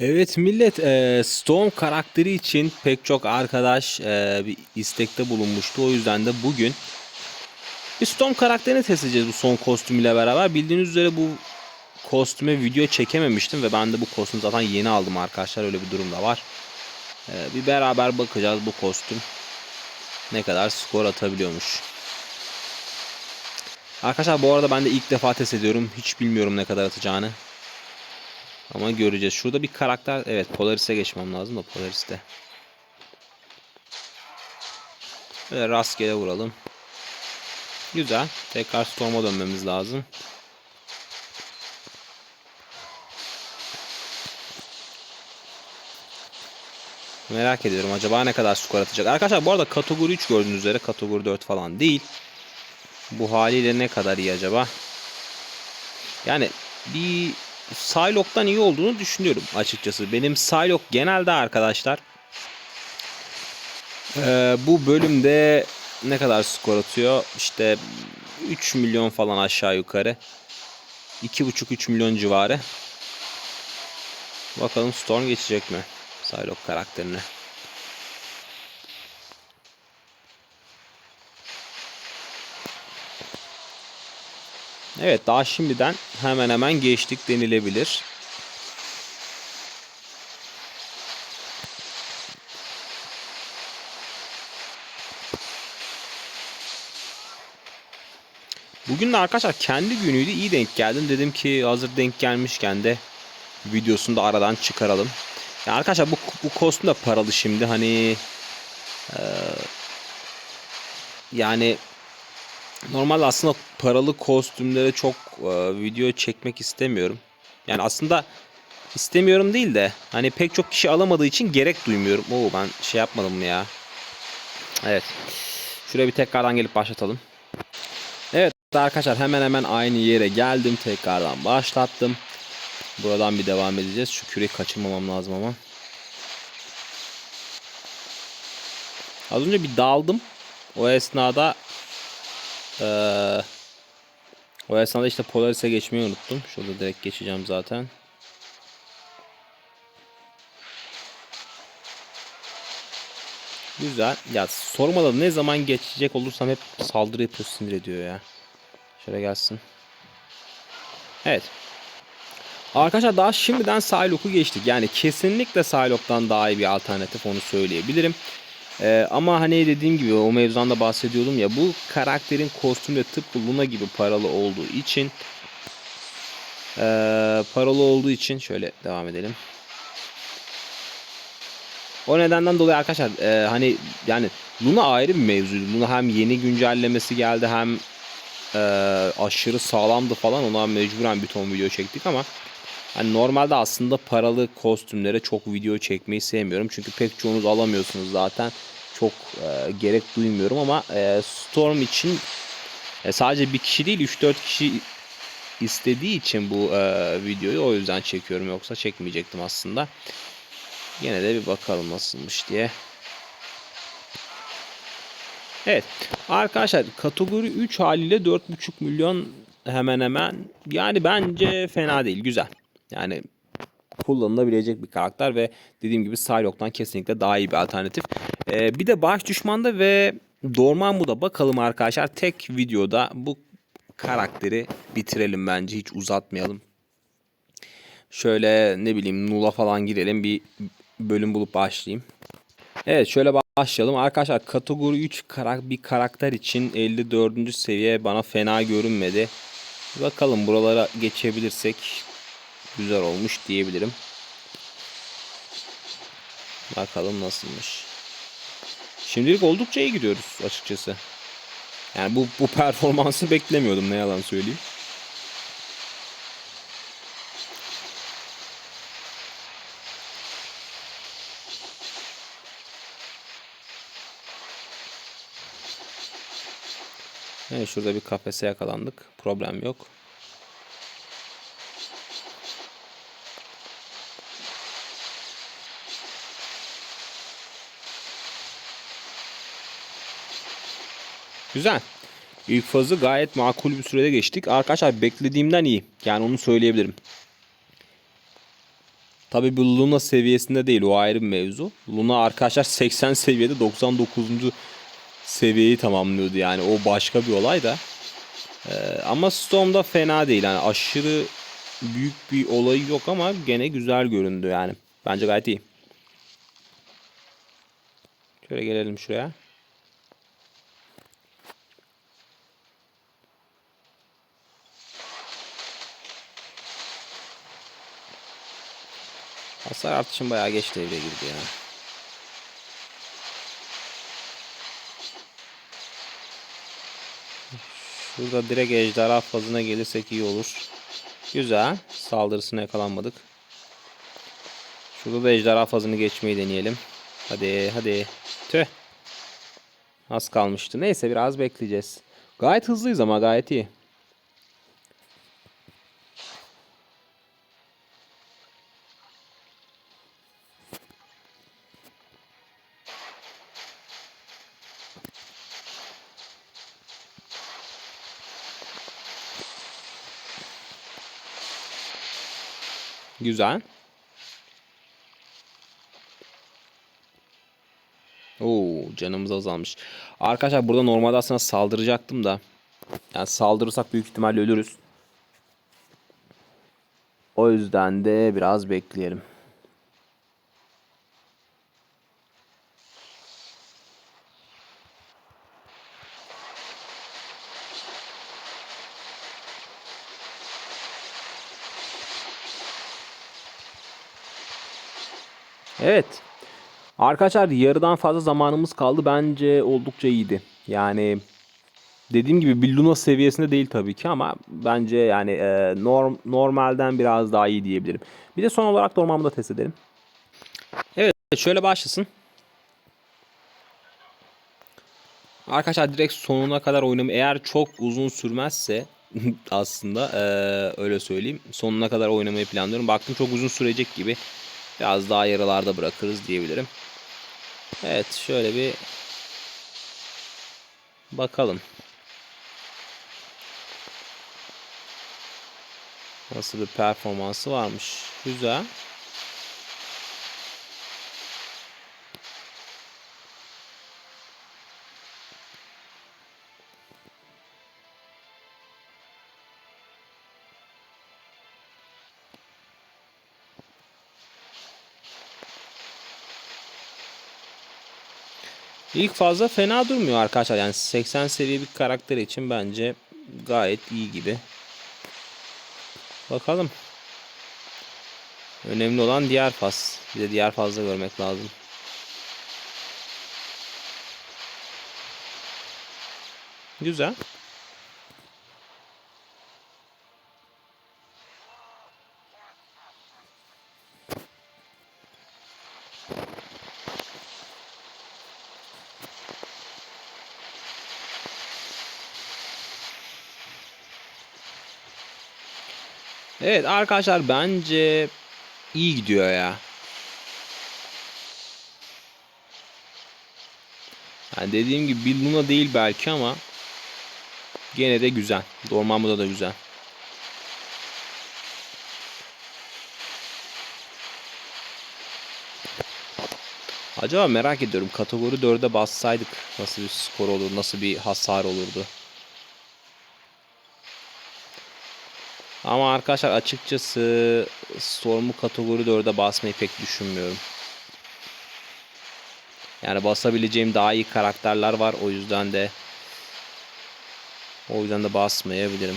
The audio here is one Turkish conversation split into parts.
Evet millet e, Storm karakteri için pek çok arkadaş e, bir istekte bulunmuştu. O yüzden de bugün bir Storm karakterini test edeceğiz bu son kostümüyle beraber. Bildiğiniz üzere bu kostüme video çekememiştim ve ben de bu kostümü zaten yeni aldım arkadaşlar. Öyle bir durum da var. E, bir beraber bakacağız bu kostüm ne kadar skor atabiliyormuş. Arkadaşlar bu arada ben de ilk defa test ediyorum. Hiç bilmiyorum ne kadar atacağını. Ama göreceğiz. Şurada bir karakter. Evet Polaris'e geçmem lazım da Polaris'te. Böyle rastgele vuralım. Güzel. Tekrar Storm'a dönmemiz lazım. Merak ediyorum acaba ne kadar skor atacak. Arkadaşlar bu arada kategori 3 gördüğünüz üzere kategori 4 falan değil. Bu haliyle ne kadar iyi acaba? Yani bir Psylocke'dan iyi olduğunu düşünüyorum açıkçası. Benim Psylocke genelde arkadaşlar e, bu bölümde ne kadar skor atıyor? İşte 3 milyon falan aşağı yukarı. 2,5-3 milyon civarı. Bakalım Storm geçecek mi? Psylocke karakterine. Evet daha şimdiden hemen hemen geçtik denilebilir. Bugün de arkadaşlar kendi günüydü iyi denk geldim. Dedim ki hazır denk gelmişken de videosunu da aradan çıkaralım. Ya arkadaşlar bu, bu kostüm de paralı şimdi hani e, yani Normalde aslında paralı kostümlere çok e, video çekmek istemiyorum. Yani aslında istemiyorum değil de hani pek çok kişi alamadığı için gerek duymuyorum. Oo ben şey yapmadım ya? Evet. Şuraya bir tekrardan gelip başlatalım. Evet arkadaşlar hemen hemen aynı yere geldim. Tekrardan başlattım. Buradan bir devam edeceğiz. Şu küreyi kaçırmamam lazım ama. Az önce bir daldım. O esnada ee, o esnada işte Polaris'e geçmeyi unuttum. Şurada direkt geçeceğim zaten. Güzel. Ya sormadan ne zaman geçecek olursam hep saldırı yapıyor sinir ediyor ya. Şöyle gelsin. Evet. Arkadaşlar daha şimdiden Psylocke'u geçtik. Yani kesinlikle Psylocke'dan daha iyi bir alternatif onu söyleyebilirim. Ee, ama hani dediğim gibi o mevzudan da bahsediyordum ya bu karakterin kostümü de tıpkı Luna gibi paralı olduğu için ee, paralı olduğu için şöyle devam edelim. O nedenden dolayı arkadaşlar e, hani yani Luna ayrı bir mevzuydu. Luna hem yeni güncellemesi geldi hem e, aşırı sağlamdı falan ona mecburen bir ton video çektik ama Hani normalde aslında paralı kostümlere çok video çekmeyi sevmiyorum. Çünkü pek çoğunuz alamıyorsunuz zaten. Çok e, gerek duymuyorum ama e, Storm için e, sadece bir kişi değil 3-4 kişi istediği için bu e, videoyu o yüzden çekiyorum. Yoksa çekmeyecektim aslında. Yine de bir bakalım nasılmış diye. Evet. Arkadaşlar kategori 3 haliyle 4.5 milyon hemen hemen yani bence fena değil. Güzel. Yani kullanılabilecek bir karakter ve dediğim gibi Psylocke'dan kesinlikle daha iyi bir alternatif. Ee, bir de baş düşmanda ve Dormammu'da bakalım arkadaşlar tek videoda bu karakteri bitirelim bence hiç uzatmayalım. Şöyle ne bileyim Nula falan girelim bir bölüm bulup başlayayım. Evet şöyle başlayalım. Arkadaşlar kategori 3 karak bir karakter için 54. seviye bana fena görünmedi. Bakalım buralara geçebilirsek güzel olmuş diyebilirim. Bakalım nasılmış. Şimdilik oldukça iyi gidiyoruz açıkçası. Yani bu, bu performansı beklemiyordum ne yalan söyleyeyim. Evet şurada bir kafese yakalandık. Problem yok. Güzel. İlk fazı gayet makul bir sürede geçtik. Arkadaşlar beklediğimden iyi. Yani onu söyleyebilirim. Tabii bu Luna seviyesinde değil o ayrı bir mevzu. Luna arkadaşlar 80 seviyede 99. seviyeyi tamamlıyordu yani o başka bir olay da. Ee, ama Storm'da fena değil yani aşırı büyük bir olayı yok ama gene güzel göründü yani. Bence gayet iyi. Şöyle gelelim şuraya. Hasar artışım bayağı geç devreye girdi ya. Şurada direkt ejderha fazına gelirsek iyi olur. Güzel. Saldırısına yakalanmadık. Şurada da ejderha fazını geçmeyi deneyelim. Hadi hadi. Tüh. Az kalmıştı. Neyse biraz bekleyeceğiz. Gayet hızlıyız ama gayet iyi. Güzel. Oo, canımız azalmış. Arkadaşlar burada normalde aslında saldıracaktım da. Yani saldırırsak büyük ihtimalle ölürüz. O yüzden de biraz bekleyelim. Evet. Arkadaşlar yarıdan fazla zamanımız kaldı. Bence oldukça iyiydi. Yani dediğim gibi bir Luna seviyesinde değil tabii ki ama bence yani e, norm, normalden biraz daha iyi diyebilirim. Bir de son olarak da da test edelim. Evet şöyle başlasın. Arkadaşlar direkt sonuna kadar oynamı eğer çok uzun sürmezse aslında e, öyle söyleyeyim. Sonuna kadar oynamayı planlıyorum. Baktım çok uzun sürecek gibi. Biraz daha yarılarda bırakırız diyebilirim. Evet şöyle bir bakalım. Nasıl bir performansı varmış. Güzel. İlk fazla fena durmuyor arkadaşlar. Yani 80 seviye bir karakter için bence gayet iyi gibi. Bakalım. Önemli olan diğer faz. Bir de diğer fazla görmek lazım. Güzel. Evet arkadaşlar bence iyi gidiyor ya. Yani dediğim gibi bir Luna değil belki ama gene de güzel. Dormammu'da da güzel. Acaba merak ediyorum kategori 4'e bassaydık nasıl bir skor olur, nasıl bir hasar olurdu. Ama arkadaşlar açıkçası Storm'u kategori 4'e basmayı pek düşünmüyorum. Yani basabileceğim daha iyi karakterler var. O yüzden de o yüzden de basmayabilirim.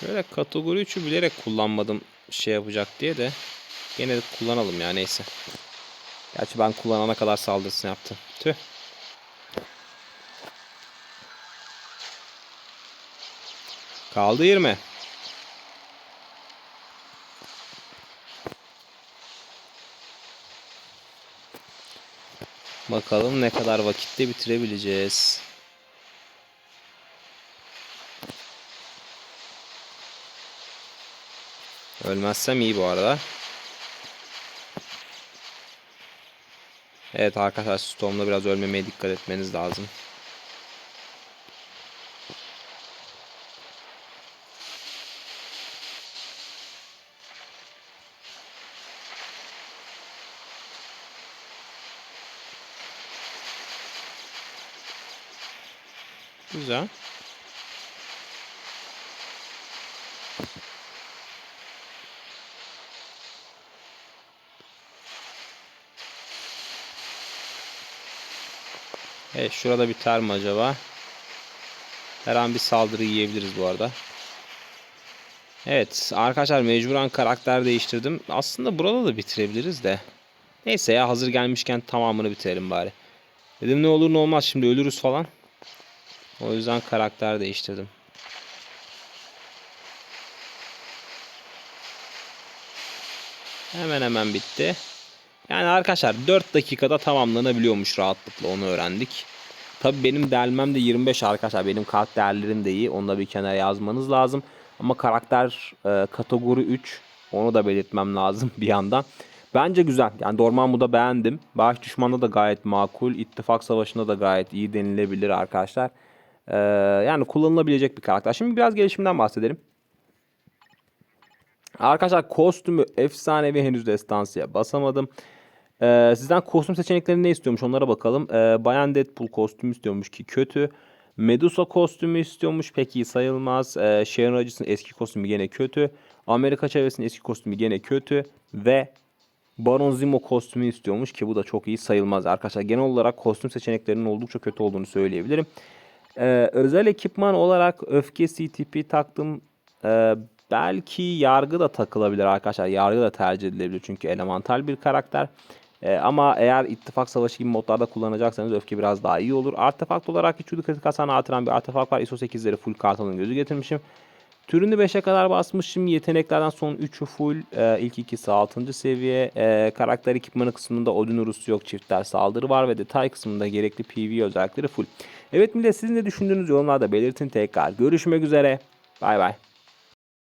Şöyle kategori 3'ü bilerek kullanmadım şey yapacak diye de gene de kullanalım ya neyse. Gerçi ben kullanana kadar saldırısını yaptı. Tüh. Kaldı 20. Bakalım ne kadar vakitte bitirebileceğiz. Ölmezsem iyi bu arada. Evet arkadaşlar stormda biraz ölmemeye dikkat etmeniz lazım. Güzel. Evet şurada biter mi acaba? Her an bir saldırı yiyebiliriz bu arada. Evet arkadaşlar mecburen karakter değiştirdim. Aslında burada da bitirebiliriz de. Neyse ya hazır gelmişken tamamını bitirelim bari. Dedim ne olur ne olmaz şimdi ölürüz falan. O yüzden karakter değiştirdim. Hemen hemen bitti. Yani arkadaşlar 4 dakikada tamamlanabiliyormuş rahatlıkla onu öğrendik. Tabi benim delmem de 25 arkadaşlar. Benim kart değerlerim de iyi. Onu da bir kenara yazmanız lazım. Ama karakter e, kategori 3. Onu da belirtmem lazım bir yandan. Bence güzel. Yani Dormammu'da da beğendim. Baş düşmanda da gayet makul. İttifak savaşında da gayet iyi denilebilir arkadaşlar. Ee, yani kullanılabilecek bir karakter. Şimdi biraz gelişimden bahsedelim. Arkadaşlar kostümü efsanevi henüz destansıya basamadım. Ee, sizden kostüm seçenekleri ne istiyormuş onlara bakalım. Ee, Bayan Deadpool kostümü istiyormuş ki kötü. Medusa kostümü istiyormuş pek iyi sayılmaz. Ee, Sharon Rodgers'ın eski kostümü gene kötü. Amerika çevresinin eski kostümü gene kötü. Ve Baron Zemo kostümü istiyormuş ki bu da çok iyi sayılmaz arkadaşlar. Genel olarak kostüm seçeneklerinin oldukça kötü olduğunu söyleyebilirim. Ee, özel ekipman olarak öfke CTP taktım. Ee, belki yargı da takılabilir arkadaşlar. Yargı da tercih edilebilir çünkü elemental bir karakter. Ee, ama eğer ittifak savaşı gibi modlarda kullanacaksanız öfke biraz daha iyi olur. Artefakt olarak 3 kritik hasar artıran bir artefakt var. ISO 8'leri full kartalın gözü getirmişim. Türünü 5'e kadar basmışım. Yeteneklerden son 3'ü full. Ee, ilk ikisi 6. seviye. Ee, karakter ekipmanı kısmında Odin Urus yok. Çiftler saldırı var ve detay kısmında gerekli PV özellikleri full. Evet millet sizin ne düşündüğünüz yorumlarda belirtin tekrar. Görüşmek üzere. Bay bay.